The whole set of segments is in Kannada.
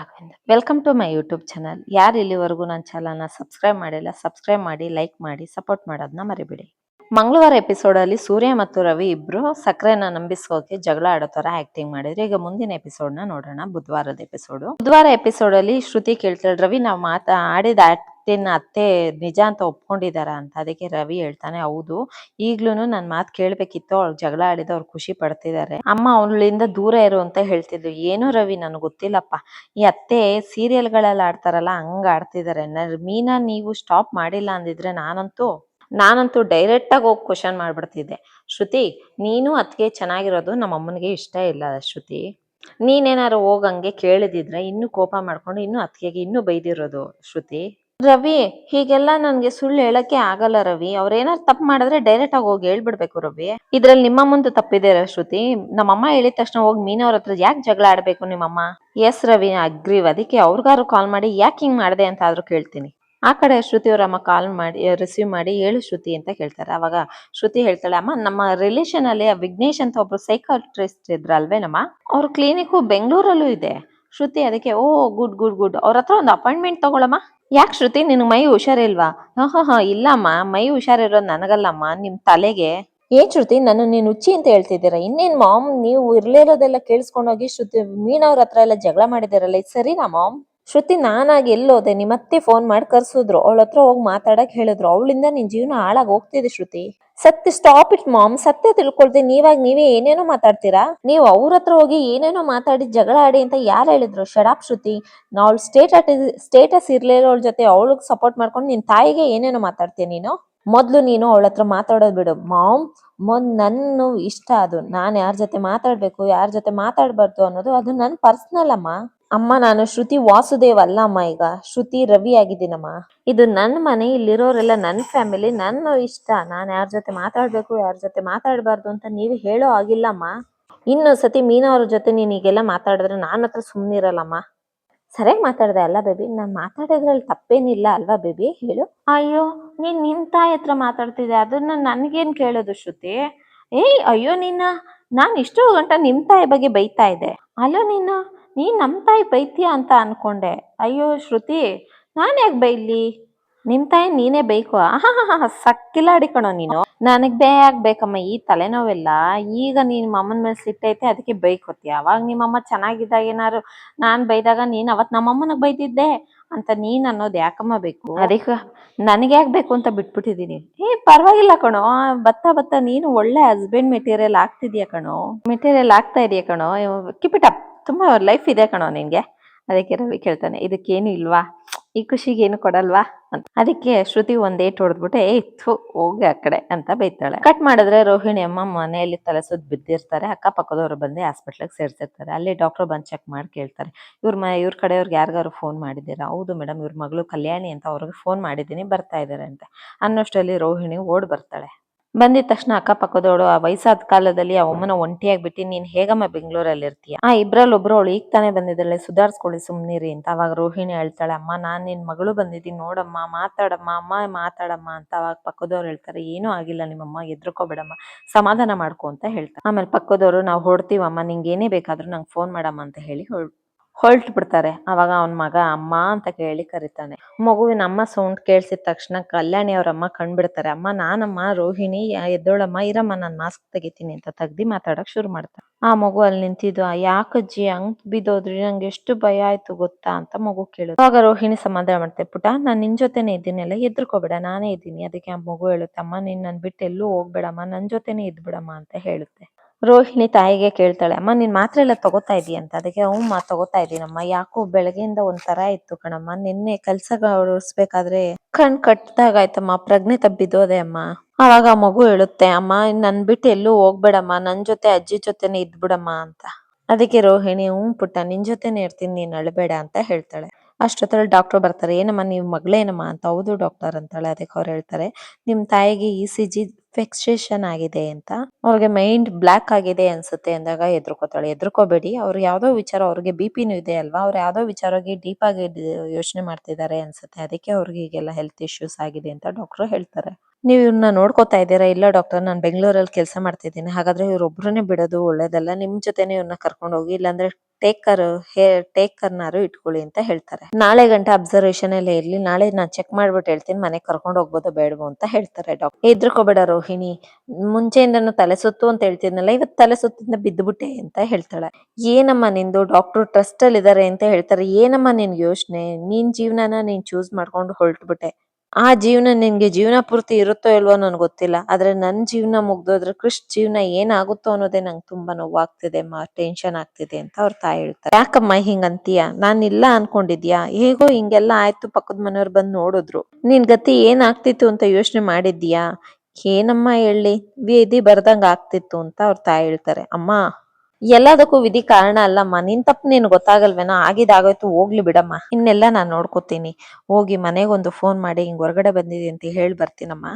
Raghavendra welcome to my YouTube channel ಯಾರು ಇಲ್ಲಿವರೆಗೂ ನನ್ನ ಚಾನಲ್ನ ಸಬ್ಸ್ಕ್ರೈಬ್ ಮಾಡಿಲ್ಲ ಸಬ್ಸ್ಕ್ರೈಬ್ ಮಾಡಿ ಲೈಕ್ ಮಾಡಿ ಸಪೋರ್ಟ್ ಮಾಡೋದನ್ನ ಮರಿಬೇಡಿ. ಮಂಗಳವಾರ ಎಪಿಸೋಡಲ್ಲಿ ಸೂರ್ಯ ಮತ್ತು ರವಿ ಇಬ್ರು ಸಕ್ಕರೆನ ನಂಬಿಸೋಕೆ ಜಗಳ ಆಡೋ ತರ ಆಕ್ಟಿಂಗ್ ಮಾಡಿದ್ರು. ಈಗ ಮುಂದಿನ ಎಪಿಸೋಡ್ನ ನೋಡೋಣ. ಬುಧವಾರದ ಎಪಿಸೋಡು ಬುಧವಾರ ಎಪಿಸೋಡಲ್ಲಿ ಶ್ರುತಿ ಕೇಳ್ತಾಳೆ, ರವಿ, ನಾವು ಮಾತಾ, ಆಡಿದ ಆಕ್ಟಿನ ಅತ್ತೆ ನಿಜ ಅಂತ ಒಪ್ಕೊಂಡಿದಾರ ಅಂತ ಅದಕ್ಕೆ ರವಿ ಹೇಳ್ತಾನೆ, ಹೌದು, ಈಗ್ಲೂನು ನನ್ ಮಾತ್ ಕೇಳ್ಬೇಕಿತ್ತು, ಅವ್ಳು ಜಗಳ ಆಡಿದ ಅವ್ರು ಖುಷಿ ಪಡ್ತಿದ್ದಾರೆ ಅಮ್ಮ ಅವಳಿಂದ ದೂರ ಇರು ಅಂತ ಹೇಳ್ತಿದ್ಲು ಏನು ರವಿ, ನನಗೆ ಗೊತ್ತಿಲ್ಲಪ್ಪ. ಈ ಅತ್ತೆ ಸೀರಿಯಲ್ಗಳಲ್ಲಿ ಆಡ್ತಾರಲ್ಲ, ಹಂಗ ಆಡ್ತಿದಾರೆ. ನ- ಮೀನಾ ನೀವು ಸ್ಟಾಪ್ ಮಾಡಿಲ್ಲ ಅಂದಿದ್ರೆ ನಾನಂತೂ ನಾನಂತೂ ಡೈರೆಕ್ಟ್ ಆಗಿ ಹೋಗಿ ಕ್ವಶನ್ ಮಾಡ್ಬಿಡ್ತಿದ್ದೆ. ಶ್ರುತಿ, ನೀನು ಅದಕ್ಕೆ ಚೆನ್ನಾಗಿರೋದು ನಮ್ಮ ಅಮ್ಮನಿಗೆ ಇಷ್ಟ ಇಲ್ಲ, ಶ್ರುತಿ. ನೀನೇನಾರು ಹೋಗಂಗೆ ಹಂಗೆ ಕೇಳಿದಿದ್ರೆ ಇನ್ನು ಕೋಪ ಮಾಡ್ಕೊಂಡು ಇನ್ನು ಅತ್ತಿಗೆಗೆ ಇನ್ನು ಬೈದಿರೋದು, ಶ್ರುತಿ. ರವಿ, ಹೀಗೆಲ್ಲ ನನ್ಗೆ ಸುಳ್ಳು ಹೇಳಕ್ಕೆ ಆಗಲ್ಲ ರವಿ. ಅವ್ರೇನಾರು ತಪ್ಪು ಮಾಡಿದ್ರೆ ಡೈರೆಕ್ಟ್ ಆಗಿ ಹೋಗಿ ಹೇಳ್ಬಿಡ್ಬೇಕು ರವಿ. ಇದ್ರಲ್ಲಿ ನಿಮ್ಮ ಮುಂದೆ ತಪ್ಪಿದೆ ಶ್ರುತಿ. ನಮ್ಮಮ್ಮ ಹೇಳಿದ ತಕ್ಷಣ ಹೋಗಿ ಮೀನವ್ರ ಹತ್ರ ಯಾಕೆ ಜಗಳ ಆಡ್ಬೇಕು ನಿಮ್ಮಮ್ಮ? ಎಸ್ ರವಿ ಅಗ್ರೀವ್ ಅದಕ್ಕೆ ಅವ್ರಿಗಾರು ಕಾಲ್ ಮಾಡಿ ಯಾಕೆ ಹಿಂಗ್ ಮಾಡಿದೆ ಅಂತ ಆದ್ರೂ ಕೇಳ್ತೀನಿ. ಆ ಕಡೆ ಶ್ರುತಿ ಅವ್ರ ಅಮ್ಮ ಕಾಲ್ ಮಾಡಿ ರಿಸೀವ್ ಮಾಡಿ ಹೇಳು ಶ್ರುತಿ ಅಂತ ಕೇಳ್ತಾರೆ. ಅವಾಗ ಶ್ರುತಿ ಹೇಳ್ತಾಳೆ, ಅಮ್ಮ, ನಮ್ಮ ರಿಲೇಷನ್ ಅಲ್ಲಿ ವಿಘ್ನೇಶ್ ಅಂತ ಒಬ್ರು ಸೈಕಾಟ್ರಿಸ್ಟ್ ಇದ್ರಲ್ವೇನಮ್ಮ? ಅವ್ರ ಕ್ಲಿನಿಕ್ ಬೆಂಗಳೂರಲ್ಲೂ ಇದೆ. ಶ್ರುತಿ ಅದಕ್ಕೆ ಓ ಗುಡ್ ಗುಡ್ ಗುಡ್. ಅವ್ರ ಹತ್ರ ಒಂದು ಅಪಾಯಿಂಟ್ಮೆಂಟ್ ತಗೊಳಮ್ಮ. ಯಾಕೆ ಶ್ರುತಿ? ನಿನ್ ಮೈ ಹುಷಾರಿಲ್ವಾ? ಹಾ ಹಾ ಹಾ ಇಲ್ಲಮ್ಮ. ಮೈ ಹುಷಾರಿರೋದು ನನಗಲ್ಲಮ್ಮ. ನಿಮ್ ತಲೆಗೆ. ಏನ್ ಶ್ರುತಿ? ನನ್ನ ನೀನ್ ಹುಚ್ಚಿ ಅಂತ ಹೇಳ್ತಿದ್ದೀರಾ? ಇನ್ನೇನ್ ಮಾಮ್? ನೀವು ಇರ್ಲಿರೋದೆಲ್ಲ ಕೇಳಿಸ್ಕೊಂಡೋಗಿ ಶ್ರುತಿ ಮೀನವ್ರ ಹತ್ರ ಎಲ್ಲ ಜಗಳ ಮಾಡಿದಿರಲ್ಲ ಇದು ಸರಿನಾ ಮಾಮ್? ಶ್ರುತಿ ನಾನಾಗಿ ಎಲ್ಲೋದೆ. ನಿಮ್ಮತ್ತೆ ಫೋನ್ ಮಾಡಿ ಕರ್ಸಿದ್ರು. ಅವಳ ಹತ್ರ ಹೋಗಿ ಮಾತಾಡಕ್ ಹೇಳಿದ್ರು. ಅವಳಿಂದ ನಿನ್ ಜೀವನ ಹಾಳಾಗಿ ಹೋಗ್ತಿದೆ ಶ್ರುತಿ. ಸತ್ಯ ಸ್ಟಾಪ್ ಇಟ್ ಮಾಮ್ ಸತ್ಯ ತಿಳ್ಕೊಳ್ತೀನಿ ನೀವಾಗ ನೀವೇ ಏನೇನೋ ಮಾತಾಡ್ತೀರಾ? ನೀವು ಅವ್ರ ಹತ್ರ ಹೋಗಿ ಏನೇನೋ ಮಾತಾಡಿ ಜಗಳ ಆಡಿ ಅಂತ ಯಾರು ಹೇಳಿದ್ರು? ಶಡಾಪ್ ಶ್ರುತಿ. ನಾವ್ ಸ್ಟೇಟಸ್ ಸ್ಟೇಟಸ್ ಇರ್ಲಿರೋಳ ಜೊತೆ. ಅವಳಿಗೆ ಸಪೋರ್ಟ್ ಮಾಡ್ಕೊಂಡು ನಿನ್ ತಾಯಿಗೆ ಏನೇನೋ ಮಾತಾಡ್ತೀಯ ನೀನು? ಮೊದ್ಲು ನೀನು ಅವಳ ಹತ್ರ ಮಾತಾಡೋದ್ ಬಿಡು. ಮಾಮ್ ಮೊದ್ ನನ್ನ ಇಷ್ಟ ಅದು. ನಾನ್ ಯಾರ ಜೊತೆ ಮಾತಾಡ್ಬೇಕು, ಯಾರ ಜೊತೆ ಮಾತಾಡ್ಬಾರ್ದು ಅನ್ನೋದು ಅದು ನನ್ ಪರ್ಸನಲ್ ಅಮ್ಮ. ಅಮ್ಮ, ನಾನು ಶ್ರುತಿ ವಾಸುದೇವ್ ಅಲ್ಲ ಅಮ್ಮ ಈಗ. ಶ್ರುತಿ ರವಿ ಆಗಿದ್ದೀನಮ್ಮ. ಇದು ನನ್ನ ಮನೆ, ಇಲ್ಲಿರೋರೆಲ್ಲ ನನ್ನ ಫ್ಯಾಮಿಲಿ ನನ್ನ ಇಷ್ಟ. ನಾನು ಯಾರ ಜೊತೆ ಮಾತಾಡಬೇಕು, ಯಾರ ಜೊತೆ ಮಾತಾಡಬಾರ್ದು ಅಂತ ನೀವು ಹೇಳೋ ಆಗಿಲ್ಲಮ್ಮ ಇನ್ನೊಂದು ಸತಿ ಮೀನಾ ಅವ್ರ ಜೊತೆ ನೀನು ಈಗೆಲ್ಲ ಮಾತಾಡಿದ್ರೆ ನಾನು ಹತ್ರ ಸುಮ್ಮನಿರಲ್ಲಮ್ಮ ಸರಿಯಾಗಿ ಮಾತಾಡ್ದೆ ಅಲ್ಲ ಬೇಬಿ? ನಾನು ಮಾತಾಡೋದ್ರಲ್ಲಿ ತಪ್ಪೇನಿಲ್ಲ ಅಲ್ವಾ ಬೇಬಿ? ಹೇಳು. ಅಯ್ಯೋ, ನೀನ್ ನಿನ್ ತಾಯಿ ಹತ್ರ ಮಾತಾಡ್ತಿದ್ದೆ. ಅದನ್ನ ನನ್ಗೇನ್ ಕೇಳೋದು ಶ್ರುತಿ? ಏಯ್, ಅಯ್ಯೋ ನಿನ್ನ ನಾನು ಇಷ್ಟು ಗಂಟ ನಿಮ್ ತಾಯಿ ಬಗ್ಗೆ ಬೈತಾ ಇದ್ದೆ. ಅಲ್ಲೋ ನಿನ್ನ ನೀನ್ ನಮ್ಮ ತಾಯಿ ಬೈತೀಯ ಅಂತ ಅನ್ಕೊಂಡೆ. ಅಯ್ಯೋ ಶ್ರುತಿ, ನಾನು ಯಾಕೆ ಬೈಲಿ? ನಿಮ್ ತಾಯಿ ನೀನೇ ಬೇಕು? ಆಹಾ ಸಕ್ಕಿಲಾಡಿ ಕಣೋ ನೀನು. ನನಗ್ ಬೇಯಾಗ್ ಬೇಕಮ್ಮ ಈ ತಲೆನೋವೆಲ್ಲ. ಈಗ ನೀನ್ ಅಮ್ಮನ ಮೇಲೆ ಸಿಟ್ಟೈತೆ, ಅದಕ್ಕೆ ಬೈಕೋತಿ. ಅವಾಗ ನಿಮ್ಮಮ್ಮ ಚೆನ್ನಾಗಿದ್ದಾಗ ಏನಾರು ನಾನ್ ಬೈದಾಗ ನೀನ್ ಅವತ್ ನಮ್ಮಮ್ಮನಿಗೆ ಬೈದಿದ್ದೆ ಅಂತ ನೀನ್ ಅನ್ನೋದು ಯಾಕಮ್ಮ ಬೇಕು? ಅದಕ್ಕೆ ನನಗೆ ಯಾಕೆ ಬೇಕು ಅಂತ ಬಿಟ್ಬಿಟ್ಟಿದೀನಿ. ಏ, ಪರವಾಗಿಲ್ಲ ಕಣೋ. ಬತ್ತಾ ಬತ್ತಾ ನೀನು ಒಳ್ಳೆ ಹಸ್ಬೆಂಡ್ ಮೆಟೀರಿಯಲ್ ಆಗ್ತಿದ್ಯಾ ಕಣೋ? ಮೆಟೀರಿಯಲ್ ಆಗ್ತಾ ಇದೆಯಾ ಕಣೋ? ಕಿಪಿಟಪ್ ತುಂಬಾ ಲೈಫ್ ಇದೆ ಕಣೋ ನಿನ್ಗೆ. ಅದಕ್ಕೆ ರವಿ ಕೇಳ್ತಾನೆ, ಇದಕ್ಕೇನು ಇಲ್ವಾ? ಈ ಖುಷಿಗೆ ಏನು ಕೊಡಲ್ವಾ? ಅಂತ. ಅದಕ್ಕೆ ಶ್ರುತಿ ಒಂದೇಟ್ ಹೊಡೆದ್ಬಿಟ್ಟೆ ಏ ಹೋಗಿ ಆ ಕಡೆ, ಅಂತ ಬೈತಾಳೆ. ಕಟ್ ಮಾಡಿದ್ರೆ ರೋಹಿಣಿ ಅಮ್ಮ ಮನೆಯಲ್ಲಿ ತಲೆ ಸುತ್ತ ಬಿದ್ದಿರ್ತಾರೆ, ಅಕ್ಕಪಕ್ಕದವ್ರು ಬಂದು ಹಾಸ್ಪಿಟ್ಲಿಗೆ ಸೇರ್ಸಿರ್ತಾರೆ. ಅಲ್ಲಿ ಡಾಕ್ಟರ್ ಬಂದ್ ಚೆಕ್ ಮಾಡಿ ಕೇಳ್ತಾರೆ. ಇವ್ರ ಮ, ಇವ್ರ ಕಡೆಯವ್ರಿಗೆ ಯಾರಿಗಾರು ಫೋನ್ ಮಾಡಿದ್ದೀರಾ? ಹೌದು ಮೇಡಮ್ ಇವ್ರ ಮಗಳು ಕಲ್ಯಾಣಿ ಅಂತ ಅವ್ರಿಗೆ ಫೋನ್ ಮಾಡಿದ್ದೀನಿ, ಬರ್ತಾ ಇದ್ದಾರೆ ಅಂತ. ಅನ್ನೋಷ್ಟರಲ್ಲಿ ರೋಹಿಣಿ ಓಡ್ ಬರ್ತಾಳೆ. ಬಂದಿದ ತಕ್ಷಣ ಅಕ್ಕಪಕ್ಕದವಳು ಆ ವಯಸ್ಸಾದ ಕಾಲದಲ್ಲಿ ಆ ಅಮ್ಮನ ಒಂಟಿಯಾಗಿ ಬಿಟ್ಟು ನೀನ್ ಹೇಗಮ್ಮ ಬೆಂಗಳೂರಲ್ಲಿ ಇರ್ತೀಯ ಆ ಇಬ್ರಲ್ಲಿ ಅವಳು ಈಗ ತಾನೇ ಬಂದಿದ್ದಾಳೆ ಸುಧಾರಿಸ್ಕೊಳ್ಳಿ ಸುಮ್ನಿರಿ ಅಂತ ಅವಾಗ ರೋಹಿಣಿ ಹೇಳ್ತಾಳೆ, ಅಮ್ಮ, ನಾನ್ ನಿನ್ ಮಗಳು ಬಂದಿದ್ದೀನಿ, ನೋಡಮ್ಮ, ಮಾತಾಡಮ್ಮ, ಅಮ್ಮ, ಮಾತಾಡಮ್ಮ ಅಂತ ಅವಾಗ ಪಕ್ಕದವ್ರು ಹೇಳ್ತಾರೆ, ಏನೂ ಆಗಿಲ್ಲ ನಿಮ್ಮಮ್ಮ ಎದ್ರಕೋಬೇಡಮ್ಮ ಸಮಾಧಾನ ಮಾಡ್ಕೊ ಅಂತ ಹೇಳ್ತಾರೆ ಆಮೇಲೆ ಪಕ್ಕದವರು, ನಾವು ಹೊಡ್ತೀವಮ್ಮ ನಿಂಗೆ ಏನೇ ಬೇಕಾದ್ರೂ ನಂಗೆ ಫೋನ್ ಮಾಡಮ್ಮ ಅಂತ ಹೇಳಿ ಹೊಳ್ ಹೊಲ್ಟ್ ಬಿಡ್ತಾರೆ ಅವಾಗ ಅವನ ಮಗ, ಅಮ್ಮ ಅಂತ ಕೇಳಿ ಕರೀತಾನೆ. ಮಗುವಿನ ಅಮ್ಮ ಸೌಂಡ್ ಕೇಳಿಸಿದ ತಕ್ಷಣ ಕಲ್ಯಾಣಿ ಅವ್ರ ಅಮ್ಮ ಕಂಡ್ಬಿಡ್ತಾರೆ. ಅಮ್ಮ, ನಾನಮ್ಮ, ರೋಹಿಣಿ ಎದ್ದೋಳಮ್ಮ, ಇರಮ್ಮ, ನಾನು ಮಾಸ್ಕ್ ತೆಗಿತೀನಿ ಅಂತ ತೆಗ್ದಿ ಮಾತಾಡಕ್ ಶುರು ಮಾಡ್ತಾರೆ. ಆ ಮಗು ಅಲ್ಲಿ ನಿಂತಿದ್ದು ಯಾಕಜ್ಜಿ ಹಂಗ್ ಬಿದ್ದೋದ್ರಿ, ನಂಗೆ ಎಷ್ಟು ಭಯ ಆಯ್ತು ಗೊತ್ತಾ? ಅಂತ ಮಗು ಕೇಳುದು ಅವಾಗ ರೋಹಿಣಿ ಸಮಾಧಾನ ಮಾಡ್ತೆ ಪುಟ, ನಾನು ನಿನ್ ಜೊತೆನೆ ಇದ್ದೀನಲ್ಲ, ಎದ್ರುಕೋಬೇಡ, ನಾನೇ ಇದ್ದೀನಿ. ಅದಕ್ಕೆ ಆ ಮಗು ಹೇಳುತ್ತೆ, ಅಮ್ಮ, ನೀನ್ ನನ್ ಬಿಟ್ಟು ಎಲ್ಲೂ ಹೋಗ್ಬೇಡಮ್ಮ, ನನ್ ಜೊತೆನೆ ಇದ್ಬಿಡಮ್ಮ ಅಂತ ಹೇಳುತ್ತೆ. ರೋಹಿಣಿ ತಾಯಿಗೆ ಕೇಳ್ತಾಳೆ, ಅಮ್ಮ, ನೀನ್ ಮಾತ್ರೆ ಎಲ್ಲ ತಗೋತಾ ಇದೀಯ ಅಂತ? ಅದಕ್ಕೆ, ಹ್ಞೂ ತಗೋತಾ ಇದೀನಮ್ಮ ಯಾಕೋ ಬೆಳಗ್ಗೆಯಿಂದ ಒಂಥರ ಇತ್ತು ಕಣಮ್ಮ. ನಿನ್ನೆ ಕೆಲ್ಸ ಉಳಿಸ್ಬೇಕಾದ್ರೆ ಕಣ್ ಕಟ್ದಾಗಾಯ್ತಮ್ಮ. ಪ್ರಜ್ಞೆ ತಬ್ಬಿದೋದೆ ಅಮ್ಮ. ಅವಾಗ ಮಗು ಹೇಳುತ್ತೆ, ಅಮ್ಮ, ನನ್ ಬಿಟ್ಟು ಎಲ್ಲೂ ಹೋಗ್ಬೇಡಮ್ಮ. ನನ್ ಜೊತೆ ಅಜ್ಜಿ ಜೊತೆನೆ ಇದ್ಬಿಡಮ್ಮ ಅಂತ. ಅದಕ್ಕೆ ರೋಹಿಣಿ, ಹ್ಞೂ ಪುಟ್ಟ, ನಿನ್ ಜೊತೆನೆ ಇರ್ತೀನಿ. ನೀನ್ ಅಳಬೇಡ ಅಂತ ಹೇಳ್ತಾಳೆ. ಅಷ್ಟೊತ್ತಲ್ಲಿ ಡಾಕ್ಟರ್ ಬರ್ತಾರೆ, ಏನಮ್ಮ ನೀವು ಮಗಳೇನಮ್ಮ ಅಂತ ಹೌದು ಡಾಕ್ಟರ್ ಅಂತಾಳೆ, ಅದಕ್ಕೆ ಅವ್ರು ಹೇಳ್ತಾರೆ, ನಿಮ್ ತಾಯಿಗೆ ಇ ಸಿ ಜಿ ಫಿಕ್ಸೇಷನ್ ಆಗಿದೆ ಅಂತ, ಅವ್ರಿಗೆ ಮೈಂಡ್ ಬ್ಲಾಕ್ ಆಗಿದೆ ಅನ್ಸುತ್ತೆ ಅಂದಾಗ ಎದ್ರುಕೋತಾಳೆ ಎದ್ರುಕೋಬೇಡಿ ಅವ್ರು ಯಾವ್ದೋ ವಿಚಾರ, ಅವ್ರಿಗೆ ಬಿ ಪಿನೂ ಇದೆ ಅಲ್ವಾ, ಅವ್ರು ಯಾವ್ದೋ ವಿಚಾರವಾಗಿ ಡೀಪ್ ಆಗಿ ಯೋಚನೆ ಮಾಡ್ತಿದ್ದಾರೆ ಅನ್ಸುತ್ತೆ, ಅದಕ್ಕೆ ಅವ್ರಿಗೆ ಈಗೆಲ್ಲ ಹೆಲ್ತ್ ಇಶ್ಯೂಸ್ ಆಗಿದೆ ಅಂತ ಡಾಕ್ಟರ್ ಹೇಳ್ತಾರೆ. ನೀವು ಇವ್ರನ್ನ ನೋಡ್ಕೋತಾ ಇದ್ದೀರಾ? ಇಲ್ಲ ಡಾಕ್ಟರ್ ನಾನು ಬೆಂಗಳೂರಲ್ಲಿ ಕೆಲಸ ಮಾಡ್ತಿದ್ದೀನಿ, ಹಾಗಾದ್ರೆ ಇವ್ರೊಬ್ರನ್ನೇ ಬಿಡೋದು ಒಳ್ಳೇದಲ್ಲ, ನಿಮ್ ಜೊತೆನೆ ಇವ್ರನ್ನ ಕರ್ಕೊಂಡು ಹೋಗಿ ಇಲ್ಲಾಂದ್ರೆ ಟೇಕರ್ ಹೇರ್ ಟೇಕರ್ನಾರು ಇಟ್ಕೊಳ್ಳಿ ಅಂತ ಹೇಳ್ತಾರೆ. ನಾಳೆ ಗಂಟೆ ಅಬ್ಸರ್ವೇಷನ್ ಅಲ್ಲೇ ಇರ್ಲಿ, ನಾಳೆ ನಾನು ಚೆಕ್ ಮಾಡ್ಬಿಟ್ಟು ಹೇಳ್ತೀನಿ ಮನೆಗೆ ಕರ್ಕೊಂಡು ಹೋಗ್ಬೋದೋ ಬೇಡವೋ ಅಂತ ಹೇಳ್ತಾರೆ ಡಾಕ್ಟರ್ ಹೆದ್ರಕೋಬೇಡ ರೋಹಿಣಿ, ಮುಂಚೆಯಿಂದನು ತಲೆ ಸುತ್ತು ಅಂತ ಹೇಳ್ತಿದ್ನಲ್ಲ, ಇವತ್ತು ತಲೆ ಸುತ್ತಿಂದ ಬಿದ್ದುಬಿಟ್ಟೆ ಅಂತ ಹೇಳ್ತಾಳೆ. ಏನಮ್ಮ ನಿಂದು ಡಾಕ್ಟರ್ ಟ್ರಸ್ಟ್ ಅಲ್ಲಿ ಇದಾರೆ ಅಂತ ಹೇಳ್ತಾರೆ. ಏನಮ್ಮ ನಿನ್ ಯೋಚನೆ? ನಿನ್ ಜೀವನನ ನೀನ್ ಚೂಸ್ ಮಾಡ್ಕೊಂಡು ಹೊರಟ್ಬಿಟ್ಟೆ. ಆ ಜೀವನ ನಿನ್ಗೆ ಜೀವನ ಪೂರ್ತಿ ಇರುತ್ತೋ ಇಲ್ವೋ ನನಗೆ ಗೊತ್ತಿಲ್ಲ. ಆದ್ರೆ ನನ್ ಜೀವನ ಮುಗ್ದೋದ್ರೆ ಕೃಷ್ ಜೀವನ ಏನಾಗುತ್ತೋ ಅನ್ನೋದೇ ನಂಗೆ ತುಂಬಾ ನೋವಾಗ್ತಿದೆ ಟೆನ್ಷನ್ ಆಗ್ತಿದೆ ಅಂತ ಅವ್ರ ತಾಯಿ ಹೇಳ್ತಾರೆ. ಯಾಕಮ್ಮ ಹಿಂಗಂತೀಯ? ನಾನ್ ಇಲ್ಲ ಅನ್ಕೊಂಡಿದ್ಯಾ? ಹೇಗೋ ಹಿಂಗೆಲ್ಲ ಆಯ್ತು ಪಕ್ಕದ ಮನೆಯವ್ರು ಬಂದ್ ನೋಡಿದ್ರು. ನಿನ್ ಗತಿ ಏನಾಗ್ತಿತ್ತು ಅಂತ ಯೋಚನೆ ಮಾಡಿದ್ಯಾ? ಏನಮ್ಮ ಹೇಳಿ? ಬೀದಿ ಬರ್ದಂಗ ಆಗ್ತಿತ್ತು ಅಂತ ಅವ್ರ ತಾಯಿ ಹೇಳ್ತಾರೆ. ಅಮ್ಮ ಎಲ್ಲದಕ್ಕೂ ವಿಧಿ ಕಾರಣ ಅಲ್ಲಮ್ಮ ನಿನ್ ತಪ್ಪು ನೀನು ಗೊತ್ತಾಗಲ್ವೇನೋ ಆಗಿದಾಗೋಯ್ತು ಹೋಗ್ಲಿ ಬಿಡಮ್ಮ. ಇನ್ನೆಲ್ಲ ನಾನ್ ನೋಡ್ಕೋತೀನಿ. ಹೋಗಿ ಮನೆಗೊಂದು ಫೋನ್ ಮಾಡಿ, ಹಿಂಗ್ ಹೊರಗಡೆ ಬಂದಿದೆ ಅಂತ ಹೇಳಿ ಬರ್ತೀನಮ್ಮ.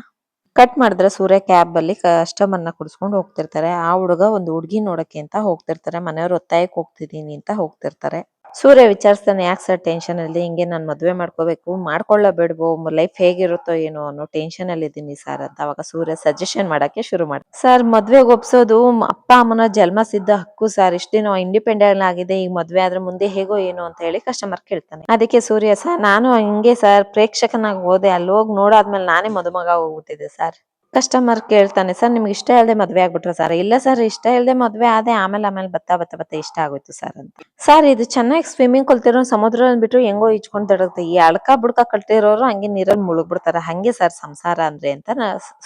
ಕಟ್ ಮಾಡಿದ್ರೆ ಸೂರ್ಯ ಕ್ಯಾಬ್ ಅಲ್ಲಿ ಕಸ್ಟಮರ್ನ ಕುಡಿಸ್ಕೊಂಡು ಹೋಗ್ತಿರ್ತಾರೆ. ಆ ಹುಡುಗ ಒಂದು ಹುಡುಗಿ ನೋಡಕ್ಕೆ ಅಂತ ಹೋಗ್ತಿರ್ತಾರೆ. ಮನೆಯವ್ರು ಒತ್ತಾಯಕ್ಕೆ ಹೋಗ್ತಿದೀನಿ ಅಂತ ಹೋಗ್ತಿರ್ತಾರೆ. ಸೂರ್ಯ ವಿಚಾರಿಸ್ತಾನೆ, ಯಾಕೆ ಸರ್ ಟೆನ್ಷನ್ ಅಲ್ಲಿ? ಹಿಂಗೆ ನಾನು ಮದುವೆ ಮಾಡ್ಕೋಬೇಕು ಮಾಡ್ಕೊಳ್ಳೋ ಬೇಡವೋ ಲೈಫ್ ಹೇಗಿರುತ್ತೋ ಏನೋ ಅನ್ನೋ ಟೆನ್ಷನ್ ಅಲ್ಲಿ ಇದ್ದೀನಿ ಸರ್ ಅಂತ ಅವಾಗ ಸೂರ್ಯ ಸಜೆಷನ್ ಮಾಡಕ್ಕೆ ಶುರು ಮಾಡಿ ಸರ್ ಮದ್ವೆಗೆ ಒಪ್ಸೋದು ಅಪ್ಪ, ಅಮ್ಮನ ಜನ್ಮ ಸಿದ್ಧ ಹಕ್ಕು ಸರ್ ಇಷ್ಟೇ ನಾವು ಇಂಡಿಪೆಂಡೆಂಟ್ ಆಗಿದೆ, ಈಗ ಮದ್ವೆ ಆದ್ರೆ ಮುಂದೆ ಹೇಗೋ ಏನೋ ಅಂತ ಹೇಳಿ ಕಸ್ಟಮರ್ ಕೇಳ್ತಾನೆ. ಅದಕ್ಕೆ ಸೂರ್ಯ ಸರ್ ನಾನು ಹಿಂಗೆ ಸರ್ ಪ್ರೇಕ್ಷಕನಾಗಿ ಹೋದೆ ಅಲ್ಲಿ ಹೋಗಿ ನೋಡಾದ್ಮೇಲೆ ನಾನೇ ಮದುಮಗ ಹೋಗ್ಬಿಟ್ಟಿದ್ದೆ ಸರ್ ಕಸ್ಟಮರ್ ಕೇಳ್ತಾನೆ, ಸರ್, ನಿಮಗೆ ಇಷ್ಟ ಇಲ್ಲದೆ ಮದ್ವೆ ಆಗ್ಬಿಟ್ರ ಸರ್? ಇಲ್ಲ ಸರ್, ಇಷ್ಟ ಇಲ್ಲದೆ ಮದ್ವೆ ಆದೆ, ಆಮೇಲೆ ಆಮೇಲೆ ಬತ್ತಾ ಬತ್ತಾ ಬತ್ತಾ ಇಷ್ಟ ಆಗೋಯ್ತು ಸರ್ ಅಂತ. ಸರ್, ಇದು ಚೆನ್ನಾಗಿ ಸ್ವಿಮ್ಮಿಂಗ್ ಕಲ್ತಿರೋ ಸಮುದ್ರ ಬಿಟ್ಟು ಹೆಂಗೋ ಇಚ್ಕೊಂಡ್ ತಡಗುತ್ತೆ ಈ ಅಳ್ಕ ಬುಡ್ಕ ಕಲ್ತಿರೋರು ಹಂಗೆ ನೀರಲ್ಲಿ ಮುಳುಗ್ಬಿಡ್ತಾರೆ. ಹಂಗೆ ಸರ್ ಸಂಸಾರ ಅಂದ್ರೆ ಅಂತ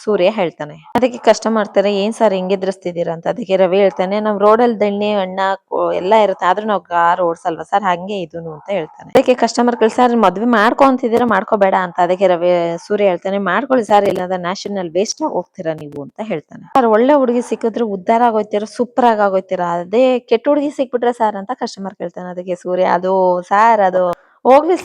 ಸೂರ್ಯ ಹೇಳ್ತಾನೆ. ಅದಕ್ಕೆ ಕಸ್ಟಮರ್ ತರ ಏನ್ ಸರ್ ಹೆಂಗೆ ಎದುರಿಸ್ತಿದ್ದೀರಾ? ಅಂತ ಅದಕ್ಕೆ ರವಿ ಹೇಳ್ತಾನೆ, ನಾವ್ ರೋಡಲ್ಲಿ ದಣ್ಣೆ ಅಣ್ಣ ಎಲ್ಲ ಇರುತ್ತೆ. ಆದ್ರೂ ನಾವು ಕಾರ್ ಓಡ್ಸಲ್ವಾ ಸರ್? ಹಂಗೆ ಇದೂನು ಅಂತ ಹೇಳ್ತಾನೆ. ಅದಕ್ಕೆ ಕಸ್ಟಮರ್ ಕೇಳಿ, ಸರ್, ಮದ್ವೆ ಮಾಡ್ಕೊಂತಿದ್ದೀರಾ ಮಾಡ್ಕೋಬೇಡ? ಅಂತ ಅದಕ್ಕೆ ರವಿ, ಸೂರ್ಯ ಹೇಳ್ತಾನೆ, ಮಾಡ್ಕೊಳ್ಳಿ ಸರ್, ಇಲ್ಲಾಂದ್ರೆ ನ್ಯಾಷನಲ್ ವೇಸ್ಟ್ ಆಗಿ ಹೋಗ್ತೀರಾ ನೀವು ಅಂತ ಹೇಳ್ತಾನೆ. ಸರ್, ಒಳ್ಳೆ ಹುಡುಗಿ ಸಿಕ್ಕಿದ್ರೆ ಉದ್ದಾರ ಆಗೋಯ್ತೀರಾ ಸೂಪರ್ ಆಗಿ ಆಗೋಯ್ತೀರಾ? ಅದೇ ಕೆಟ್ಟ ಹುಡುಗಿ ಸಿಕ್ಬಿಟ್ರೆ ಸರ್ ಅಂತ ಕಸ್ಟಮರ್ ಕೇಳ್ತಾನೆ ಅದಕ್ಕೆ ಸೂರ್ಯ, ಅದು ಸರ್ ಅದು ಹೋಗ್ಲಿ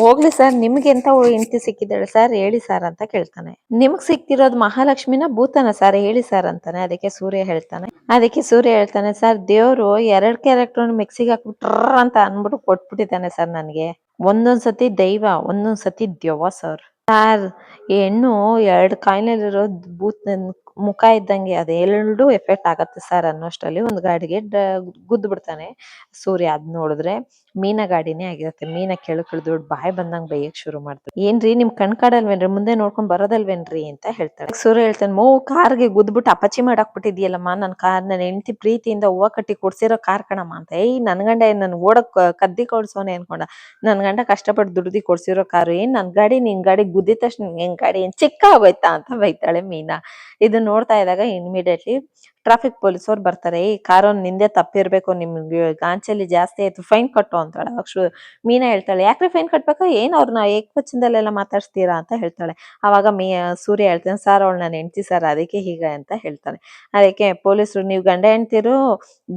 ಹೋಗ್ಲಿ ಸರ್ ನಿಮ್ಗೆ ಎಂತ ಹೆಂಡತಿ ಸಿಕ್ಕಿದ್ದಾಳೆ ಸರ್ ಹೇಳಿ ಸರ್ ಅಂತ ಕೇಳ್ತಾನೆ. ನಿಮ್ಗ್ ಸಿಕ್ತಿರೋದು ಮಹಾಲಕ್ಷ್ಮಿನ ಭೂತನ ಸರ್ ಹೇಳಿ ಸರ್ ಅಂತಾನೆ, ಅದಕ್ಕೆ ಸೂರ್ಯ ಹೇಳ್ತಾನೆ. ಅದಕ್ಕೆ ಸೂರ್ಯ ಹೇಳ್ತಾನೆ ಸರ್ ದೇವ್ರು ಎರಡ್ ಕ್ಯಾರೆಕ್ಟರ್ ಮಿಕ್ಸಿಗೆ ಹಾಕ್ಬಿಟ್ರ ಅಂತ ಅನ್ಬಿಟ್ಟು ಕೊಟ್ಬಿಟ್ಟಿದ್ದಾನೆ ಸರ್ ನನ್ಗೆ. ಒಂದೊಂದ್ಸತಿ ದೈವ, ಒಂದೊಂದ್ಸತಿ ದೆವ್ವ ಸರ್ ಸರ್ ಹೆಣ್ಣು ಎರಡು ಕಾಯಿಲೆಲಿರೋ ಭೂತ್ ಮುಖ ಇದ್ದಂಗೆ ಅದೆರಡು ಎಫೆಕ್ಟ್ ಆಗುತ್ತೆ ಸರ್ ಅನ್ನೋಷ್ಟರಲ್ಲಿ ಒಂದು ಗಾಡಿಗೆ ಗುದ್ದು ಬಿಡ್ತಾನೆ. ಸೂರ್ಯ ಅದ್ ನೋಡಿದ್ರೆ ಮೀನ ಗಾಡಿನೇ ಆಗಿರುತ್ತೆ. ಮೀನ ಕೆಳಗ್ ದೊಡ್ಡ ಬಾಯಿ ಬಂದಂಗ್ ಬೈಯಕ್ ಶುರು ಮಾಡ್ತಾರೆ ಏನ್ರಿ ನಿಮ್ ಕಣ್ ಕಾಡಲ್ವೇನ್ರಿ? ಮುಂದೆ ನೋಡ್ಕೊಂಡ್ ಬರೋದಲ್ವೇನ್ರಿ ಅಂತ ಹೇಳ್ತಾಳೆ. ಸೂರ್ಯ ಹೇಳ್ತಾನೆ, ಮೋ, ಕಾರ್ಗೆ ಗುದ್ಬಿಟ್ಟು ಅಪಚಿ ಮಾಡಾಕ್ ಬಿಟ್ಟಿದ್ಯಲ್ಲಮ್ಮ ನನ್ ಕಾರ್ ನನ್ನ ಹೆಂಡತಿ ಪ್ರೀತಿಯಿಂದ ಹೂವ ಕಟ್ಟಿ ಕೊಡ್ಸಿರೋ ಕಾರ್ ಕಣಮ್ಮ ಅಂತ. ಏಯ್, ನನ್ ಗಂಡ ನನ್ ಓಡಕ್ ಕದ್ದಿ ಕೊಡ್ಸೋನೆ ಅನ್ಕೊಂಡ. ನನ್ ಗಂಡ ಕಷ್ಟಪಟ್ಟು ದುಡ್ದಿ ಕೊಡ್ಸಿರೋ ಕಾರು ಏನ್ ನನ್ ಗಾಡಿ, ನಿನ್ ಗಾಡಿ ಗುದ್ದಿದ ತಕ್ಷಣ ನಿನ್ ಗಾಡಿ ಏನ್ ಚಿಕ್ಕ ಆಗೋಯ್ತಾ ಅಂತ ಬೈತಾಳೆ ಮೀನಾ. ಇದನ್ನ ನೋಡ್ತಾ ಇದ್ದಾಗ ಇಮಿಡಿಯೇಟ್ಲಿ ಟ್ರಾಫಿಕ್ ಪೊಲೀಸ್ ಅವ್ರು ಬರ್ತಾರೆ ಈ ಕಾರು ನಿಂದೆ ತಪ್ಪಿರ್ಬೇಕು ನಿಮ್ಗೆ ಗಾಂಚಲಿ ಜಾಸ್ತಿ ಆಯ್ತು ಫೈನ್ ಕಟ್ಟು ಅಂತಾಳೆ. ಶು- ಮೀನಾ ಹೇಳ್ತಾಳೆ, ಯಾಕ್ರಿ ಫೈನ್ ಕಟ್ಬೇಕು? ಏನ್ ಅವ್ರನ್ನ ಏಕವಚನದಲ್ಲೆಲ್ಲ ಮಾತಾಡ್ಸ್ತೀರಾ? ಅಂತ ಹೇಳ್ತಾಳೆ. ಅವಾಗ ಮೀ, ಸೂರ್ಯ ಹೇಳ್ತಾನೆ, ಸರ್ ಅವಳು ನಾನು ಹೆಂಡತಿ ಸರ್, ಅದಕ್ಕೆ ಹೀಗೆ ಅಂತ ಹೇಳ್ತಾನೆ. ಅದಕ್ಕೆ ಪೊಲೀಸರು, ನೀವು ಗಂಡ ಹೆಂಡ್ತಿರು,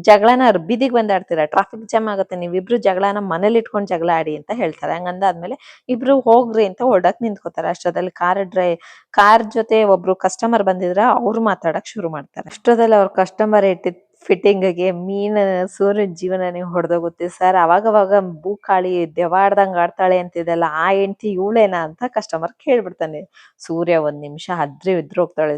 ಜಗಳನ ಬೀದಿಗೆ ಬಂದಾಡ್ತೀರಾ? ಟ್ರಾಫಿಕ್ ಜಾಮ್ ಆಗುತ್ತೆ, ನೀವಿಬ್ರು ಜಗಳನ ಮನೇಲಿ ಇಟ್ಕೊಂಡು ಜಗಳ ಆಡಿ ಅಂತ ಹೇಳ್ತಾರೆ. ಹಂಗಂದಾದ್ಮೇಲೆ ಇಬ್ರು ಹೋಗ್ರಿ ಅಂತ ಹೊಡಕ್ ನಿಂತ್ಕೋತಾರೆ. ಅಷ್ಟೊದಲ್ಲಿ ಕಾರ್ ಡ್ರೈ ಕಾರ್ ಜೊತೆ ಒಬ್ರು ಕಸ್ಟಮರ್ ಬಂದಿದ್ರೆ ಅವ್ರು ಮಾತಾಡಕ್ ಶುರು ಮಾಡ್ತಾರೆ. ಅಷ್ಟೊತ್ತಲ್ಲಿ ಅವ್ರ ಕಸ್ಟಮರ್ ಫಿಟ್ಟಿಂಗ್ಗೆ ಮೀನ್ ಸೂರ್ಯ ಜೀವನನೇ ಹೊಡೆದೋಗುತ್ತೆ. ಸರ್, ಅವಾಗವಾಗ ಬೂಕಾಳಿ ದೆವಾಡ್ದಂಗೆ ಆಡ್ತಾಳೆ ಅಂತಿದ್ದಲ್ಲ, ಆ ಹೆಂಡ್ತಿ ಇವಳೇನಾ ಅಂತ ಕಸ್ಟಮರ್ ಕೇಳ್ಬಿಡ್ತಾನೆ. ಸೂರ್ಯ ಒಂದ್ ನಿಮಿಷ ಹದ್ರಿ ಹೋಗ್ತಾಳೆ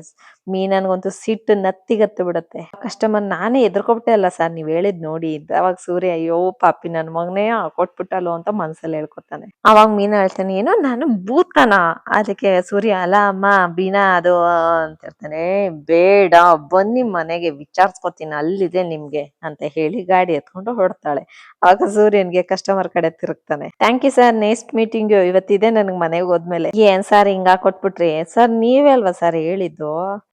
ಮೀನನ್ಗಂತೂ ಸಿಟ್ಟು ನತ್ತಿಗತ್ತು ಬಿಡುತ್ತೆ. ಕಸ್ಟಮರ್ ನಾನೇ ಎದ್ರಕೊಬಿಟ್ಟೆ ಅಲ್ಲ ಸರ್, ನೀವ್ ಹೇಳಿದ್ ನೋಡಿ. ಅವಾಗ ಸೂರ್ಯ, ಅಯ್ಯೋ ಪಾಪಿ, ನನ್ ಮಗನೇ ಕೊಟ್ಬಿಟ್ಟಲ್ಲೋ ಅಂತ ಮನ್ಸಲ್ಲಿ ಹೇಳ್ಕೊತಾನೆ. ಅವಾಗ ಮೀನಾ ಹೇಳ್ತಾನೆ, ಏನೋ ನಾನು ಭೂತನ. ಅದಕ್ಕೆ ಸೂರ್ಯ, ಅಲ್ಲ ಅಮ್ಮ, ಬೀನಾ, ಅದು ಅಂತ ಹೇಳ್ತಾನೆ, ಬೇಡ, ಬನ್ನಿ ಮನೆಗೆ, ವಿಚಾರಿಸ್ಕೊತೀನಿ, ಅಲ್ಲಿದೆ ನಿಮ್ಗೆ ಅಂತ ಹೇಳಿ ಗಾಡಿ ಎತ್ಕೊಂಡು ಹೊಡ್ತಾಳೆ ಅವಾಗ ಸೂರ್ಯನ್ಗೆ ಕಸ್ಟಮರ್ ಕಡೆ ತಿರುಗ್ತಾನೆ. Thank you sir next meeting ಇವತ್ತಿದೆ ನನಗೆ ಮನೆಗೆ ಹೋದ್ಮೇಲೆ. ಏನ್ ಸರ್ ಹಿಂಗ ಕೊಟ್ಬಿಟ್ರಿ ಸರ್, ನೀವೇ ಅಲ್ವಾ ಸರ್ ಹೇಳಿದ್ದು?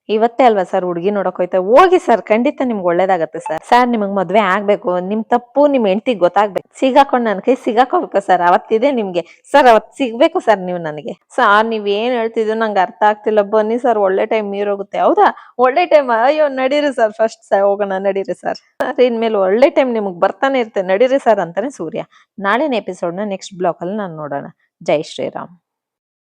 ಇವತ್ತೇ ಅಲ್ವಾ ಸರ್ ಹುಡುಗಿ ನೋಡಕ್ ಹೋಯ್ತಾ? ಹೋಗಿ ಸರ್, ಖಂಡಿತ ನಿಮ್ಗೆ ಒಳ್ಳೇದಾಗತ್ತೆ ಸರ್. ಸರ್, ನಿಮಗ್ ಮದ್ವೆ ಆಗ್ಬೇಕು. ನಿಮ್ ತಪ್ಪು ನಿಮ್ ಹೆಂಡತಿ ಗೊತ್ತಾಗ್ಬೇಕು. ಸಿಗಾಕೊಂಡ್ ನನ್ ಕೈ ಸಿಗಾಕೋಬೇಕು ಸರ್. ಅವತ್ತಿದೆ ನಿಮ್ಗೆ. ಸರ್, ಅವತ್ ಸಿಗ್ಬೇಕು ಸರ್ ನೀವು ನನಗೆ. ಸರ್, ನೀವ್ ಏನ್ ಹೇಳ್ತಿದ್ರು ನಂಗೆ ಅರ್ಥ ಆಗ್ತಿಲ್ಲ. ಬನ್ನಿ ಸರ್, ಒಳ್ಳೆ ಟೈಮ್ ಮೀರೋಗುತ್ತೆ ಹೌದಾ? ಒಳ್ಳೆ ಟೈಮ್. ಅಯ್ಯೋ, ನಡೀರಿ ಸರ್. ಫಸ್ಟ್ ಹೋಗೋಣ, ನಡೀರಿ ಸರ್. ಸರ್, ಇನ್ಮೇಲೆ ಒಳ್ಳೆ ಟೈಮ್ ನಿಮಗ್ ಬರ್ತಾನೆ ಇರುತ್ತೆ. ನಡೀರಿ ಸರ್ ಅಂತಾನೆ ಸೂರ್ಯ. ನಾಳಿನ ಎಪಿಸೋಡ್ನ ನೆಕ್ಸ್ಟ್ ಬ್ಲಾಕ್ ಅಲ್ಲಿ ನಾನು ನೋಡೋಣ. ಜೈ ಶ್ರೀರಾಮ್.